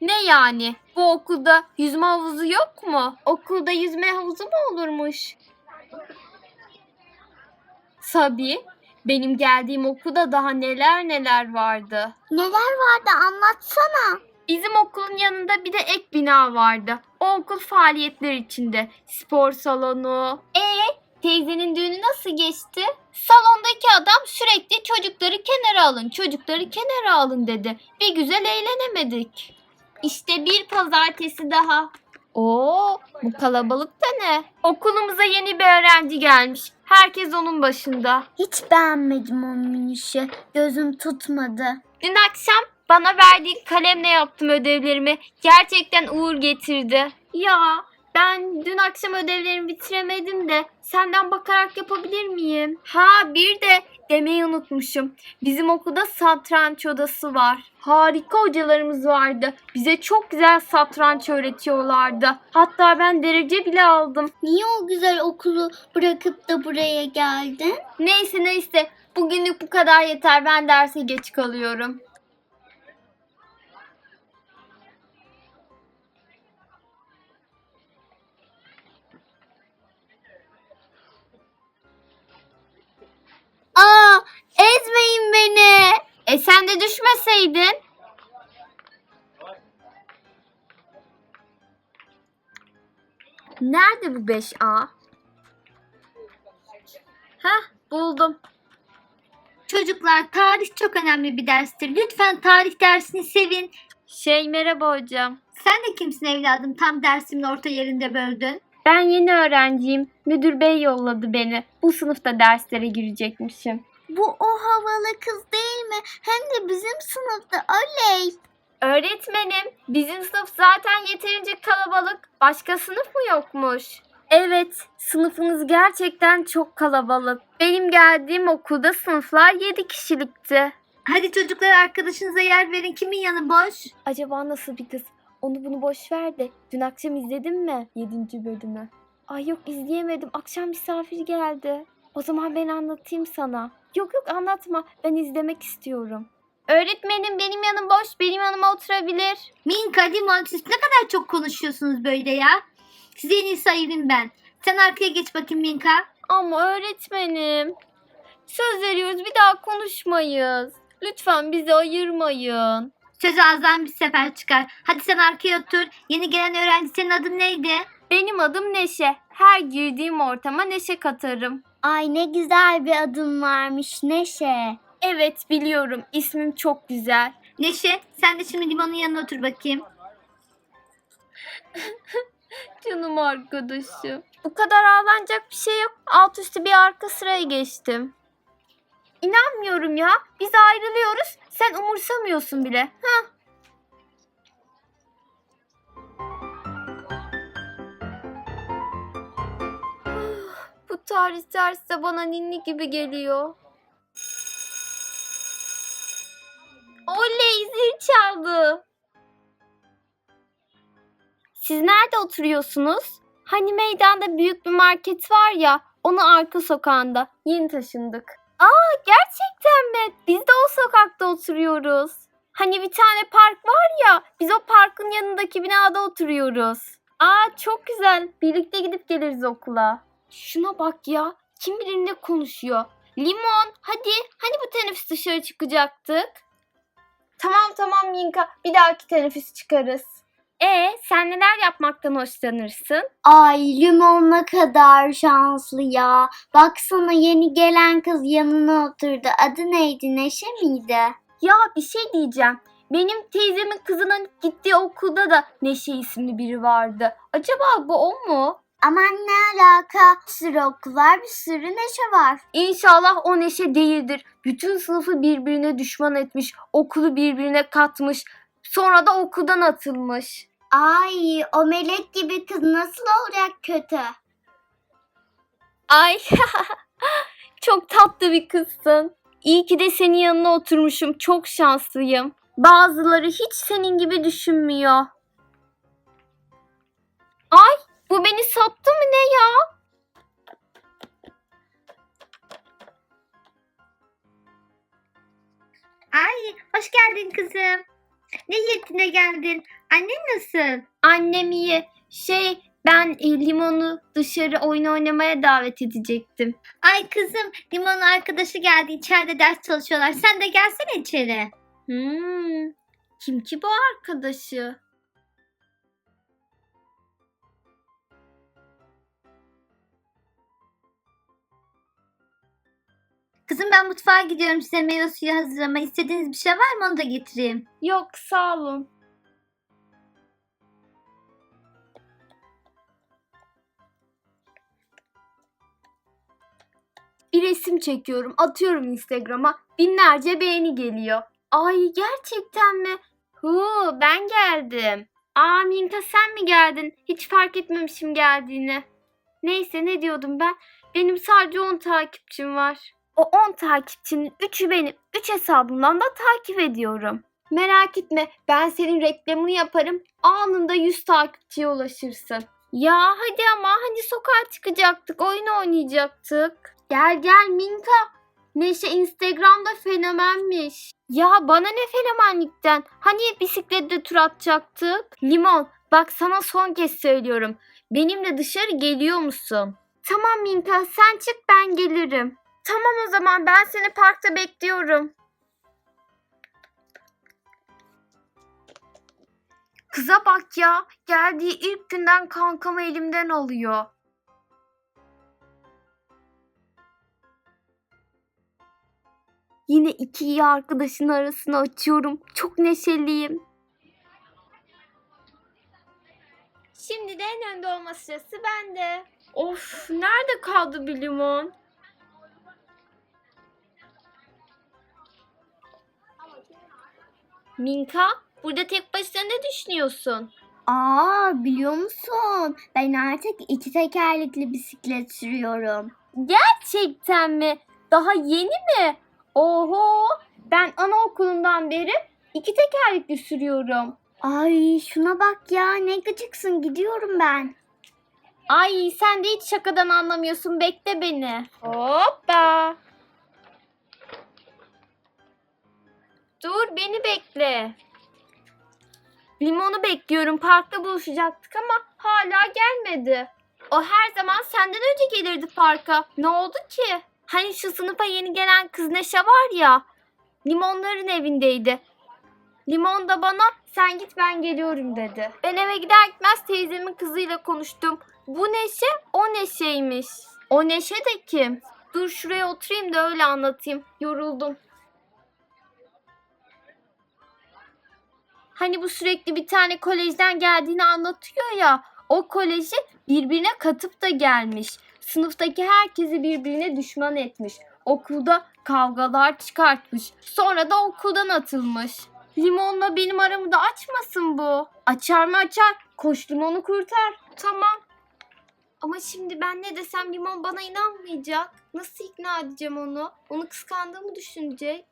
Ne yani? Bu okulda yüzme havuzu yok mu? Okulda yüzme havuzu mu olurmuş? Tabii. Benim geldiğim okulda daha neler neler vardı. Neler vardı anlatsana. Bizim okulun yanında bir de ek bina vardı. O okul faaliyetler içinde. Spor salonu. E teyzenin düğünü nasıl geçti? Salondaki adam sürekli çocukları kenara alın, çocukları kenara alın dedi. Bir güzel eğlenemedik. İşte bir pazartesi daha. Oo, bu kalabalık da ne? Okulumuza yeni bir öğrenci gelmiş. Herkes onun başında. Hiç beğenmedim o minişi. Gözüm tutmadı. Dün akşam bana verdiği kalemle yaptım ödevlerimi. Gerçekten uğur getirdi. Ya ben dün akşam ödevlerimi bitiremedim de senden bakarak yapabilir miyim? Ha bir de demeyi unutmuşum. Bizim okulda satranç odası var. Harika hocalarımız vardı. Bize çok güzel satranç öğretiyorlardı. Hatta ben derece bile aldım. Niye o güzel okulu bırakıp da buraya geldin? Neyse neyse bugünlük bu kadar yeter. Ben derse geç kalıyorum. Düşmeseydin. Nerede bu 5A? Heh buldum. Çocuklar tarih çok önemli bir derstir. Lütfen tarih dersini sevin. Şey merhaba hocam. Sen de kimsin evladım? Tam dersimin orta yerinde böldün. Ben yeni öğrenciyim. Müdür bey yolladı beni. Bu sınıfta derslere girecekmişim. Bu o havalı kız değil mi? Hem de bizim sınıfta oley. Öğretmenim, bizim sınıf zaten yeterince kalabalık. Başka sınıf mı yokmuş? Evet, sınıfınız gerçekten çok kalabalık. Benim geldiğim okulda sınıflar 7 kişilikti. Hadi çocuklar arkadaşınıza yer verin. Kimin yanı boş? Acaba nasıl bir kız? Onu bunu boş ver de. Dün akşam izledin mi 7. bölümü? Ay yok izleyemedim. Akşam misafir geldi. O zaman ben anlatayım sana. Yok yok anlatma. Ben izlemek istiyorum. Öğretmenim benim yanım boş. Benim yanıma oturabilir. Minka, Limon siz ne kadar çok konuşuyorsunuz böyle ya. Size en iyisi ayırayım ben. Sen arkaya geç bakayım Minka. Ama öğretmenim. Söz veriyoruz bir daha konuşmayız. Lütfen bizi ayırmayın. Söz ağızdan bir sefer çıkar. Hadi sen arkaya otur. Yeni gelen öğrenci senin adın neydi? Benim adım Neşe. Her girdiğim ortama neşe katarım. Ay ne güzel bir adım varmış Neşe. Evet biliyorum ismim çok güzel. Neşe sen de şimdi limonun yanına otur bakayım. Canım arkadaşım. Bu kadar ağlanacak bir şey yok. Alt üstü bir arka sıraya geçtim. İnanmıyorum ya. Biz ayrılıyoruz. Sen umursamıyorsun bile. Hah. Tarih dersi de bana ninni gibi geliyor. Oley zil çaldı. Siz nerede oturuyorsunuz? Hani meydanda büyük bir market var ya, onun arka sokağında. Yeni taşındık. Aa gerçekten mi? Biz de o sokakta oturuyoruz. Hani bir tane park var ya, biz o parkın yanındaki binada oturuyoruz. Aa çok güzel. Birlikte gidip geliriz okula. Şuna bak ya. Kim bilir ne konuşuyor. Limon hadi. Hani bu teneffüs dışarı çıkacaktık? Tamam tamam Minka. Bir dahaki teneffüs çıkarız. E sen neler yapmaktan hoşlanırsın? Ay limon ne kadar şanslı ya. Baksana yeni gelen kız yanına oturdu. Adı neydi Neşe miydi? Ya bir şey diyeceğim. Benim teyzemin kızının gittiği okulda da Neşe isimli biri vardı. Acaba bu o mu? Aman ne alaka? Bir sürü okul var bir sürü Neşe var. İnşallah o Neşe değildir. Bütün sınıfı birbirine düşman etmiş, okulu birbirine katmış, sonra da okuldan atılmış. Ay o melek gibi kız nasıl olacak kötü? Ay çok tatlı bir kızsın. İyi ki de senin yanına oturmuşum. Çok şanslıyım. Bazıları hiç senin gibi düşünmüyor. Geldin kızım. Ne niyetine geldin? Annen nasıl? Annem iyi. Şey ben e, limonu dışarı oyun oynamaya davet edecektim. Ay kızım Limon'un arkadaşı geldi içeride ders çalışıyorlar. Sen de gelsene içeri. Hmm, kim ki bu arkadaşı? Kızım ben mutfağa gidiyorum size meyve suyu hazırlama. İstediğiniz bir şey var mı onu da getireyim. Yok sağ olun. Bir resim çekiyorum, atıyorum Instagram'a. Binlerce beğeni geliyor. Ay gerçekten mi? Hu, ben geldim. Aa Minka sen mi geldin? Hiç fark etmemişim geldiğini. Neyse ne diyordum ben? Benim sadece 10 takipçim var. O 10 takipçinin 3'ü benim. 3 hesabımdan da takip ediyorum. Merak etme ben senin reklamını yaparım. Anında 100 takipçiye ulaşırsın. Ya hadi ama hani sokağa çıkacaktık, oyun oynayacaktık. Gel gel Minka. Neşe Instagram'da fenomenmiş. Ya bana ne fenomenlikten? Hani bisikletle tur atacaktık? Limon bak sana son kez söylüyorum. Benimle dışarı geliyor musun? Tamam Minka sen çık ben gelirim. Tamam o zaman ben seni parkta bekliyorum. Kıza bak ya. Geldiği ilk günden kankamı elimden alıyor. Yine iki iyi arkadaşın arasını açıyorum. Çok neşeliyim. Şimdi de en önde olma sırası bende. Of nerede kaldı bir limon? Minka burada tek başına ne düşünüyorsun? Aa biliyor musun? Ben artık iki tekerlekli bisiklet sürüyorum. Gerçekten mi? Daha yeni mi? Oho ben anaokulundan beri iki tekerlekli sürüyorum. Ay şuna bak ya ne gıcıksın gidiyorum ben. Ay sen de hiç şakadan anlamıyorsun bekle beni. Hoppa. Dur beni bekle. Limonu bekliyorum. Parkta buluşacaktık ama hala gelmedi. O her zaman senden önce gelirdi parka. Ne oldu ki? Hani şu sınıfa yeni gelen kız Neşe var ya. Limonların evindeydi. Limon da bana sen git ben geliyorum dedi. Ben eve gider gitmez teyzemin kızıyla konuştum. Bu Neşe o Neşe'ymiş. O Neşe de kim? Dur şuraya oturayım da öyle anlatayım. Yoruldum. Hani bu sürekli bir tane kolejden geldiğini anlatıyor ya. O koleji birbirine katıp da gelmiş. Sınıftaki herkesi birbirine düşman etmiş. Okulda kavgalar çıkartmış. Sonra da okuldan atılmış. Limonla benim aramı da açmasın bu. Açar mı açar. Koş limonu kurtar. Tamam. Ama şimdi ben ne desem limon bana inanmayacak. Nasıl ikna edeceğim onu? Onu kıskandığımı düşünecek.